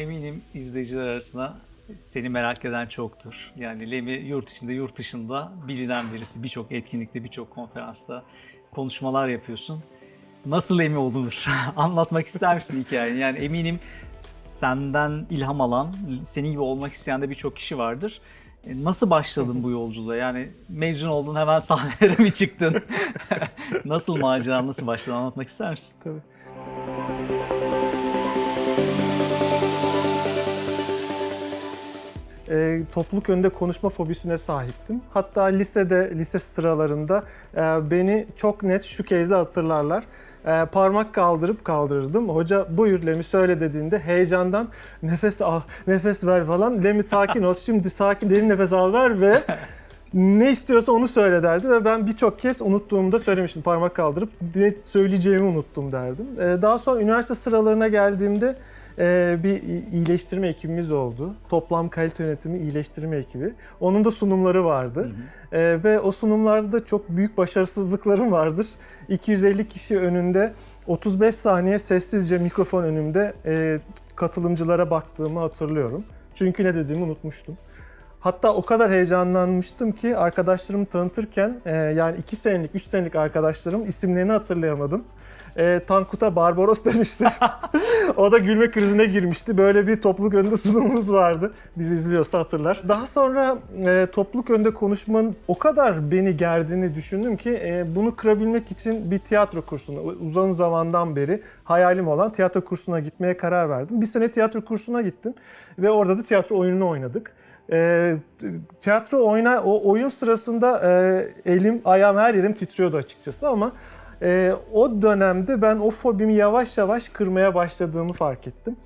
Eminim izleyiciler arasında seni merak eden çoktur. Yani Lemi yurt içinde yurt dışında bilinen birisi. Birçok etkinlikte, birçok konferansta konuşmalar yapıyorsun. Nasıl Lemi olunur? Anlatmak ister misin hikayeni? Yani eminim senden ilham alan, senin gibi olmak isteyen de birçok kişi vardır. E, Nasıl başladın bu yolculuğa? Yani mezun oldun hemen sahnelere mi çıktın? nasıl macera, nasıl başladın anlatmak ister misin? Tabii. E, topluluk önünde konuşma fobisine sahiptim. Hatta lisede, lise sıralarında e, beni çok net şu kezde hatırlarlar. E, parmak kaldırıp kaldırırdım. Hoca buyur Lemi söyle dediğinde heyecandan nefes al, nefes ver falan. Lemi sakin ol, şimdi sakin derin nefes al ver ve ne istiyorsa onu söyle derdi ve ben birçok kez unuttuğumda söylemiştim parmak kaldırıp ne söyleyeceğimi unuttum derdim. Ee, Daha sonra üniversite sıralarına geldiğimde e, bir iyileştirme ekibimiz oldu. Toplam kalite yönetimi iyileştirme ekibi. Onun da sunumları vardı. Ee, Ve o sunumlarda da çok büyük başarısızlıklarım vardır. 250 kişi önünde 35 saniye sessizce mikrofon önümde e, katılımcılara baktığımı hatırlıyorum. Çünkü ne dediğimi unutmuştum. Hatta o kadar heyecanlanmıştım ki arkadaşlarımı tanıtırken e, yani 2 senelik, 3 senelik arkadaşlarım isimlerini hatırlayamadım. E, Tankut'a Barbaros demiştim. o da gülme krizine girmişti. Böyle bir topluluk önünde sunumumuz vardı. Bizi izliyorsa hatırlar. Daha sonra e, topluluk önünde konuşmanın o kadar beni gerdiğini düşündüm ki e, bunu kırabilmek için bir tiyatro kursuna uzun zamandan beri hayalim olan tiyatro kursuna gitmeye karar verdim. Bir sene tiyatro kursuna gittim ve orada da tiyatro oyununu oynadık. E, tiyatro oyna o oyun sırasında e, elim, ayağım, her yerim titriyordu açıkçası ama e, o dönemde ben o fobimi yavaş yavaş kırmaya başladığımı fark ettim.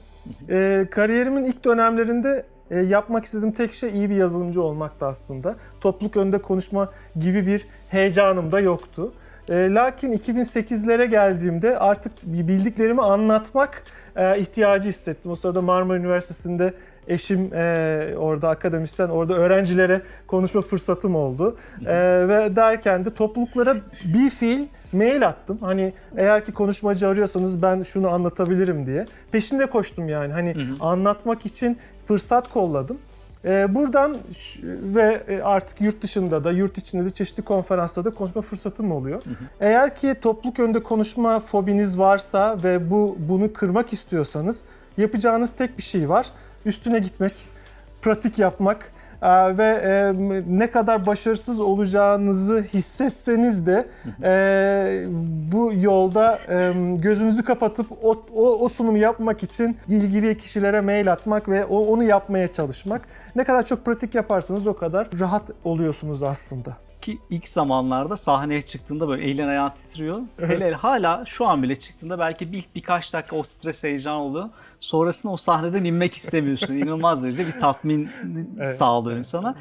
E, kariyerimin ilk dönemlerinde e, yapmak istediğim tek şey iyi bir yazılımcı olmaktı aslında. Topluluk önünde konuşma gibi bir heyecanım da yoktu. E, lakin 2008'lere geldiğimde artık bildiklerimi anlatmak e, ihtiyacı hissettim. O sırada Marmara Üniversitesi'nde eşim e, orada akademisyen, orada öğrencilere konuşma fırsatım oldu. E, ve derken de topluluklara bir fiil mail attım. Hani eğer ki konuşmacı arıyorsanız ben şunu anlatabilirim diye. Peşinde koştum yani. Hani anlatmak için fırsat kolladım. Ee, buradan ve e, artık yurt dışında da yurt içinde de çeşitli konferanslarda da konuşma fırsatım oluyor. Eğer ki topluluk önünde konuşma fobiniz varsa ve bu bunu kırmak istiyorsanız yapacağınız tek bir şey var. Üstüne gitmek, pratik yapmak Ee, ve e, ne kadar başarısız olacağınızı hissetseniz de e, bu yolda e, gözünüzü kapatıp o, o, o sunumu yapmak için ilgili kişilere mail atmak ve o, onu yapmaya çalışmak. Ne kadar çok pratik yaparsanız o kadar rahat oluyorsunuz aslında. Ki ilk zamanlarda sahneye çıktığında böyle elin ayağın titriyor. Hele hala şu an bile çıktığında belki bir, birkaç dakika o stres heyecan oluyor. Sonrasında o sahneden inmek istemiyorsun. İnanılmaz derecede bir tatmin sağlıyor insana.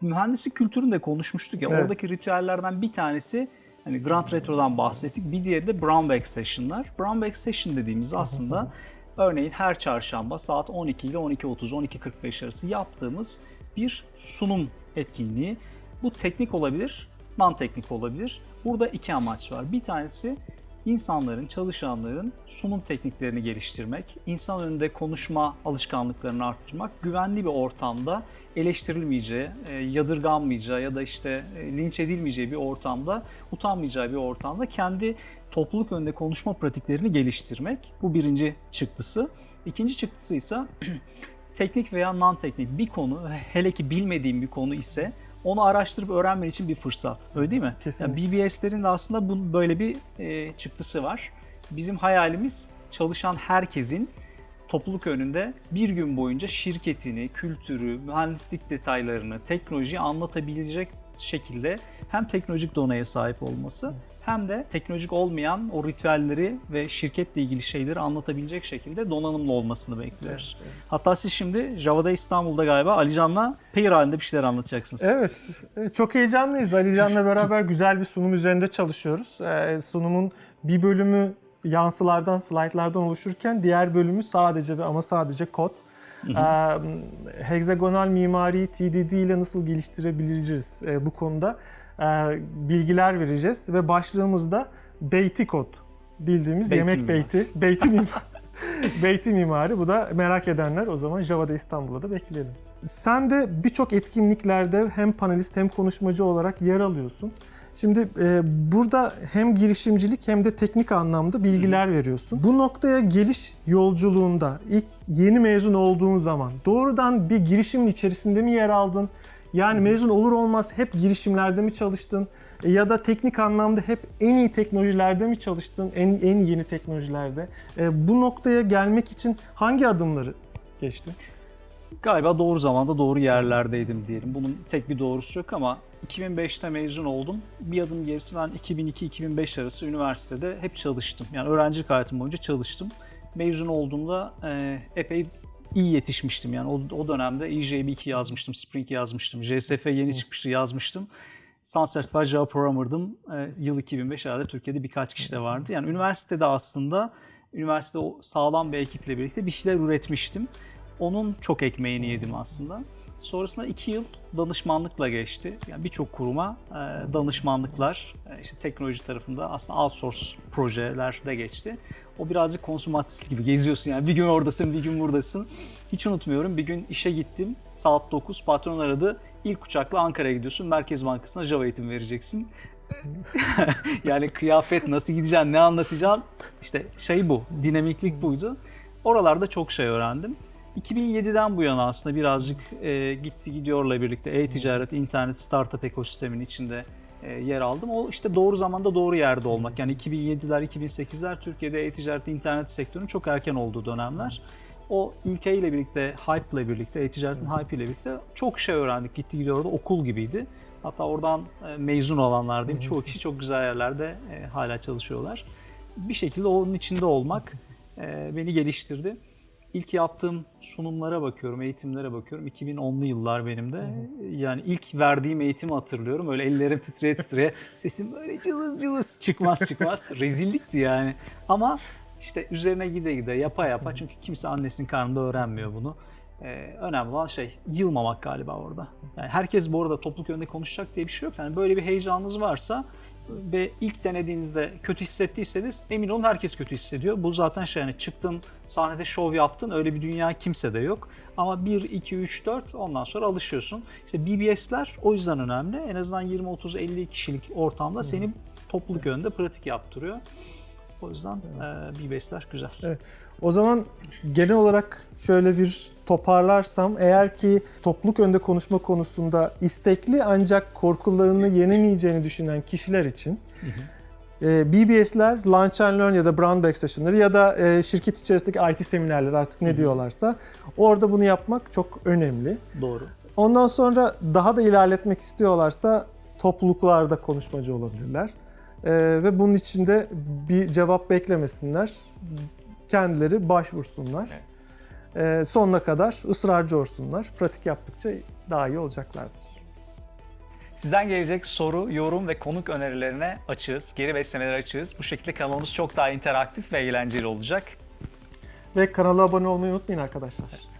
Mühendislik kültüründe konuşmuştuk ya Evet. oradaki ritüellerden bir tanesi hani Grand Retro'dan bahsettik. Bir diğeri de Brown Bag Session'lar. Brown Bag Session dediğimiz aslında örneğin her çarşamba saat 12 ile 12.30 12.45 arası yaptığımız bir sunum etkinliği. Bu teknik olabilir, non teknik olabilir. Burada iki amaç var. Bir tanesi insanların, çalışanların sunum tekniklerini geliştirmek, insan önünde konuşma alışkanlıklarını arttırmak, güvenli bir ortamda eleştirilmeyeceği, e, yadırganmayacağı ya da işte e, linç edilmeyeceği bir ortamda, utanmayacağı bir ortamda kendi topluluk önünde konuşma pratiklerini geliştirmek. Bu birinci çıktısı. İkinci çıktısı ise teknik veya non teknik bir konu, hele ki bilmediğim bir konu ise onu araştırıp öğrenmen için bir fırsat. Öyle değil mi? Kesinlikle. Yani BBS'lerin de aslında bu, böyle bir e, çıktısı var. Bizim hayalimiz çalışan herkesin topluluk önünde bir gün boyunca şirketini, kültürü, mühendislik detaylarını, teknolojiyi anlatabilecek şekilde hem teknolojik donaya sahip olması hem de teknolojik olmayan o ritüelleri ve şirketle ilgili şeyleri anlatabilecek şekilde donanımlı olmasını bekliyoruz. Hatta siz şimdi Java'da İstanbul'da galiba Alican'la pair halinde bir şeyler anlatacaksınız. Evet, e, çok heyecanlıyız. Ali Can'la beraber güzel bir sunum üzerinde çalışıyoruz. Ee, Sunumun bir bölümü yansılardan, slaytlardan oluşurken diğer bölümü sadece ve ama sadece kod. Ee, hexagonal mimari TDD ile nasıl geliştirebiliriz e, bu konuda e, bilgiler vereceğiz ve başlığımızda beyti kod bildiğimiz Beyti yemek mimar. beyti, beyti mimar. Beyti mimari. Bu da merak edenler o zaman Java'da İstanbul'da da bekleyelim. Sen de birçok etkinliklerde hem panelist hem konuşmacı olarak yer alıyorsun. Şimdi e, burada hem girişimcilik hem de teknik anlamda bilgiler veriyorsun. Bu noktaya geliş yolculuğunda ilk yeni mezun olduğun zaman doğrudan bir girişimin içerisinde mi yer aldın? Yani mezun olur olmaz hep girişimlerde mi çalıştın? E, Ya da teknik anlamda hep en iyi teknolojilerde mi çalıştın? En, en yeni teknolojilerde. E, bu noktaya gelmek için hangi adımları geçti? Galiba doğru zamanda doğru yerlerdeydim diyelim. Bunun tek bir doğrusu yok ama 2005'te mezun oldum. Bir adım gerisi ben 2002-2005 arası üniversitede hep çalıştım. Yani öğrencilik hayatım boyunca çalıştım. Mezun olduğumda e, epey iyi yetişmiştim. Yani o, o dönemde EJB2 yazmıştım, Spring yazmıştım, JSF yeni çıkmıştı yazmıştım. Sun Certified Java Programmer'dım. E, yıl 2005 herhalde Türkiye'de birkaç kişi de vardı. Yani üniversitede aslında üniversitede o sağlam bir ekiple birlikte bir şeyler üretmiştim. Onun çok ekmeğini yedim aslında. Sonrasında iki yıl danışmanlıkla geçti. Yani birçok kuruma e, danışmanlıklar, e, işte teknoloji tarafında aslında outsource projeler de geçti. O birazcık konsumatist gibi geziyorsun yani bir gün oradasın, bir gün buradasın. Hiç unutmuyorum bir gün işe gittim, saat 9 patron aradı. İlk uçakla Ankara'ya gidiyorsun, Merkez Bankası'na Java eğitim vereceksin. yani kıyafet nasıl gideceksin, ne anlatacaksın? İşte şey bu, dinamiklik buydu. Oralarda çok şey öğrendim. 2007'den bu yana aslında birazcık e, gitti gidiyorla birlikte e-ticaret, internet, startup ekosisteminin içinde e, yer aldım. O işte doğru zamanda doğru yerde olmak. Yani 2007'ler, 2008'ler Türkiye'de e-ticaret, internet sektörünün çok erken olduğu dönemler. O ülkeyle birlikte, hype ile birlikte, e-ticaretin hype ile birlikte çok şey öğrendik. Gitti gidiyordu okul gibiydi. Hatta oradan e, mezun olanlar diyeyim çoğu kişi çok güzel yerlerde e, hala çalışıyorlar. Bir şekilde onun içinde olmak e, beni geliştirdi. İlk yaptığım sunumlara bakıyorum, eğitimlere bakıyorum. 2010'lu yıllar benim de. Yani ilk verdiğim eğitimi hatırlıyorum. Öyle ellerim titreye titreye, sesim böyle cılız cılız çıkmaz çıkmaz. Rezillikti yani. Ama işte üzerine gide gide, yapa yapa. Çünkü kimse annesinin karnında öğrenmiyor bunu. Ee, önemli olan şey yılmamak galiba orada. Yani herkes bu arada topluluk önünde konuşacak diye bir şey yok. Yani böyle bir heyecanınız varsa ve ilk denediğinizde kötü hissettiyseniz emin olun herkes kötü hissediyor. Bu zaten şey yani çıktın sahnede şov yaptın öyle bir dünya kimse de yok. Ama 1, 2, 3, 4 ondan sonra alışıyorsun. İşte BBS'ler o yüzden önemli. En azından 20, 30, 50 kişilik ortamda seni topluluk önünde pratik yaptırıyor. O yüzden e, BBS'ler güzel. Evet. O zaman genel olarak şöyle bir toparlarsam eğer ki topluluk önünde konuşma konusunda istekli ancak korkularını yenemeyeceğini düşünen kişiler için e, BBS'ler, Launch and Learn ya da Brown Bag Session'ları ya da e, şirket içerisindeki IT seminerler artık ne diyorlarsa orada bunu yapmak çok önemli. Doğru. Ondan sonra daha da ilerletmek istiyorlarsa topluluklarda konuşmacı olabilirler. Ee, ve bunun için de bir cevap beklemesinler. Kendileri başvursunlar. Ee, sonuna kadar ısrarcı olsunlar. Pratik yaptıkça daha iyi olacaklardır. Sizden gelecek soru, yorum ve konuk önerilerine açığız. Geri beslemeleri açığız. Bu şekilde kanalımız çok daha interaktif ve eğlenceli olacak. Ve kanala abone olmayı unutmayın arkadaşlar.